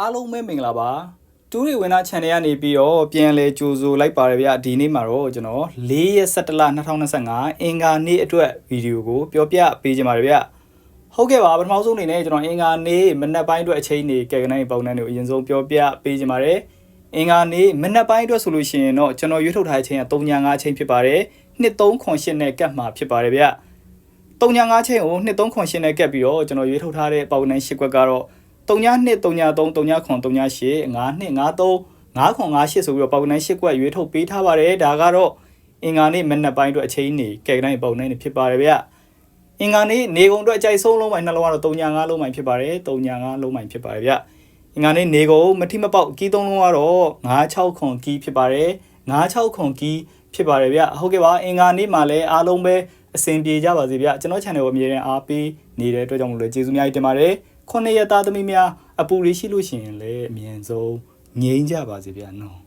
အားလုံးပဲမင်္ဂလာပါတူးရီဝင်နာ channel ကနေပြီးတော့ပြန်လဲကြိုဆိုလိုက်ပါတယ်ဗျဒီနေ့မှာတော့ကျွန်တော်၄ရက်17လ2025အင်္ဂါနေ့အတွက်ဗီဒီယိုကိုပြောပြပေးကြပါရဗျဟုတ်ကဲ့ပါပထမဆုံးအနေနဲ့ကျွန်တော်အင်္ဂါနေ့မနက်ပိုင်းအတွက်အချိန်နေကဲကနိုင်ပုံနှံတွေကိုအရင်ဆုံးပြောပြပေးကြပါရအင်္ဂါနေ့မနက်ပိုင်းအတွက်ဆိုလို့ရှိရင်တော့ကျွန်တော်ရွေးထုတ်ထားတဲ့အချိန်က3.5အချိန်ဖြစ်ပါတယ်2308နဲ့ကတ်မှာဖြစ်ပါတယ်ဗျ3.5ချိန်ကို2308နဲ့ကတ်ပြီးတော့ကျွန်တော်ရွေးထုတ်ထားတဲ့ပုံနှံ၈ကွက်ကတော့ 32 33 39ခွန်38 52 53 5ခွန်58ဆိုပြီးတော့ပေါက်နှိုင်း၈ကွက်ရွေးထုတ်ပေးထားပါတယ်ဒါကတော့အင်္ဂါနေ့မနက်ပိုင်းအတွက်အချိန်နေကဲကတိုင်းပေါက်နှိုင်းနေဖြစ်ပါတယ်ဗျအင်္ဂါနေ့နေကုန်အတွက်အကြိုက်ဆုံးလုံးပိုင်းနှလုံးကတော့35လုံးပိုင်းဖြစ်ပါတယ်35လုံးပိုင်းဖြစ်ပါတယ်ဗျအင်္ဂါနေ့နေကုန်မထိမပေါက်ကီးသုံးလုံးကတော့96ခွန်ကီးဖြစ်ပါတယ်96ခွန်ကီးဖြစ်ပါတယ်ဗျဟုတ်ကဲ့ပါအင်္ဂါနေ့မှာလည်းအားလုံးပဲအဆင်ပြေကြပါစေဗျကျွန်တော် channel ကိုအမြဲတမ်းအားပေးနေတဲ့အတွက်ကြောင့်မလို့ကျေးဇူးအများကြီးတင်ပါတယ် ခုနှစ်ရက်သားသမီးများအပူလေးရှိလို့ရှိရင်လည်းအမြင်ဆုံးငြိမ်းကြပါစေဗျာနော်